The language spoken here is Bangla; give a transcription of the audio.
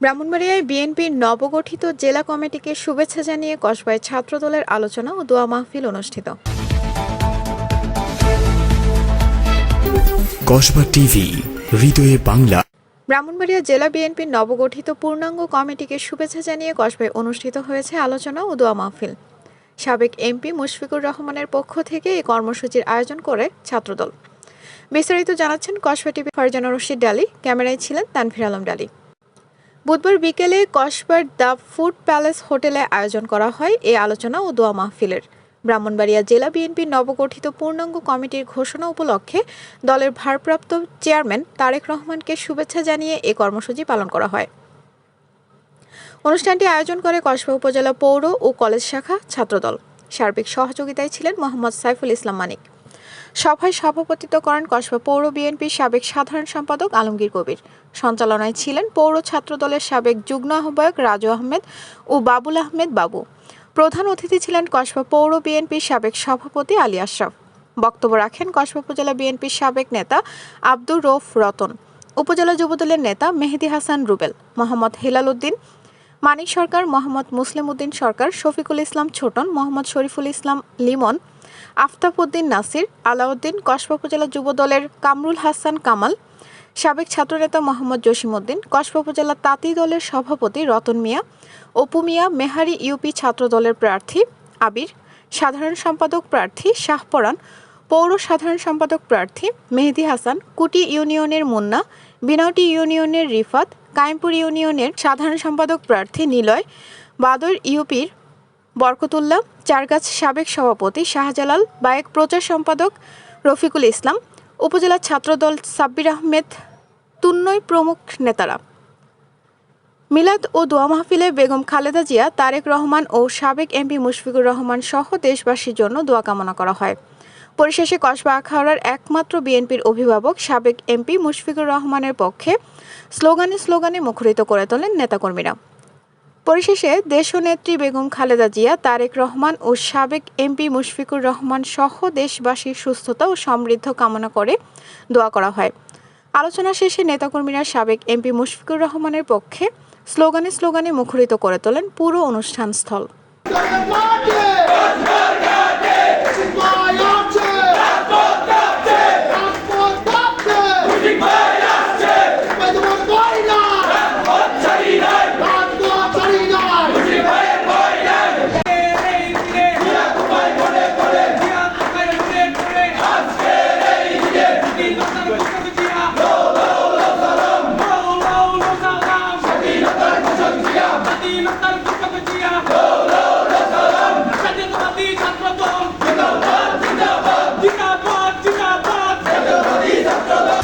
ব্রাহ্মণবাড়িয়ায় বিএনপির নবগঠিত জেলা কমিটিকে শুভেচ্ছা জানিয়ে কসবায় ছাত্রদলের আলোচনা ও দোয়া মাহফিল অনুষ্ঠিত। কসবা টিভি হৃদয়ে বাংলা। ব্রাহ্মণবাড়িয়া জেলা বিএনপির নবগঠিত পূর্ণাঙ্গ কমিটিকে শুভেচ্ছা জানিয়ে কসবায় অনুষ্ঠিত হয়েছে আলোচনা ও দোয়া মাহফিল। সাবেক এমপি মুশফিকুর রহমানের পক্ষ থেকে এই কর্মসূচির আয়োজন করে ছাত্রদল। বিস্তারিত জানাচ্ছেন কসবা টিভি ফারজানা রশিদ ডালি ক্যামেরায় ছিলেন তানভীর আলম ডালি। বুধবার বিকেলে কসবার দ্য ফুড প্যালেস হোটেলে আয়োজন করা হয় এই আলোচনা ও দোয়া মাহফিলের। ব্রাহ্মণবাড়িয়া জেলা বিএনপির নবগঠিত পূর্ণাঙ্গ কমিটির ঘোষণা উপলক্ষে দলের ভারপ্রাপ্ত চেয়ারম্যান তারেক রহমানকে শুভেচ্ছা জানিয়ে এ কর্মসূচি পালন করা হয়। অনুষ্ঠানটি আয়োজন করে কসবা উপজেলা পৌর ও কলেজ শাখা ছাত্রদল। সার্বিক সহযোগিতায় ছিলেন মোহাম্মদ সাইফুল ইসলাম মানিক। সভায় সভাপতিত্ব করেন কসবা পৌর বিএনপির সাবেক সাধারণ সম্পাদক আলমগীর কবির। সঞ্চালনায় ছিলেন পৌর ছাত্রদলের সাবেক যুগ্ম আহ্বায়ক রাজু আহমেদ ও বাবুল আহমেদ বাবু। প্রধান অতিথি ছিলেন কসবা পৌর বিএনপির সাবেক সভাপতি আলী আশরাফ। বক্তব্য রাখেন কসবা উপজেলা বিএনপির সাবেক নেতা আব্দুর রৌফ রতন। উপজেলা যুবদলের নেতা মেহেদি হাসান রুবেল, মোহাম্মদ হেলাল উদ্দিন, মানিক সরকার, মোহাম্মদ মুসলিম উদ্দিন সরকার, শফিকুল ইসলাম ছোটন, মোহাম্মদ শরীফুল ইসলাম লিমন আফতাব উদ্দিন নাসির, আলাউদ্দিন কসবা উপজেলা যুব দলের কামরুল হাসান কামাল, সাবেক ছাত্রনেতা মোহাম্মদ জসিমউদ্দিন, কসবা উপজেলা তাঁতি দলের সভাপতি রতন মিয়া, অপু মিয়া, মেহারি ইউপি ছাত্র দলের প্রার্থী আবির, সাধারণ সম্পাদক প্রার্থী শাহপরান পৌর সাধারণ সম্পাদক প্রার্থী মেহেদি হাসান, কুটি ইউনিয়নের মুন্না বিনয়টি ইউনিয়নের রিফাত, কায়েমপুর ইউনিয়নের সাধারণ সম্পাদক প্রার্থী নিলয়, বাদর ইউপির বরকতুল্লাহ, চারগাছ সাবেক সভাপতি শাহজালাল, বায়েক প্রচার সম্পাদক রফিকুল ইসলাম, উপজেলা ছাত্রদল সাব্বির আহমেদ, তুন্নই প্রমুখ নেতারা। মিলাদ ও দোয়া মাহফিলে বেগম খালেদা জিয়া, তারেক রহমান ও সাবেক এমপি মুশফিকুর রহমান সহ দেশবাসীর জন্য দোয়া কামনা করা হয়। পরিশেষে কসবা আখাউড়ার একমাত্র বিএনপির অভিভাবক সাবেক এমপি মুশফিকুর রহমানের পক্ষে স্লোগানে স্লোগানে মুখরিত করে তোলেন নেতাকর্মীরা। পরিশেষে দেশনেত্রী বেগম খালেদা জিয়া, তারেক রহমান ও সাবেক এমপি মুশফিকুর রহমান সহ দেশবাসীর সুস্থতা ও সমৃদ্ধ কামনা করে দোয়া করা হয়। আলোচনা শেষে নেতাকর্মীরা সাবেক এমপি মুশফিকুর রহমানের পক্ষে স্লোগানে স্লোগানে মুখরিত করে তোলেন পুরো অনুষ্ঠান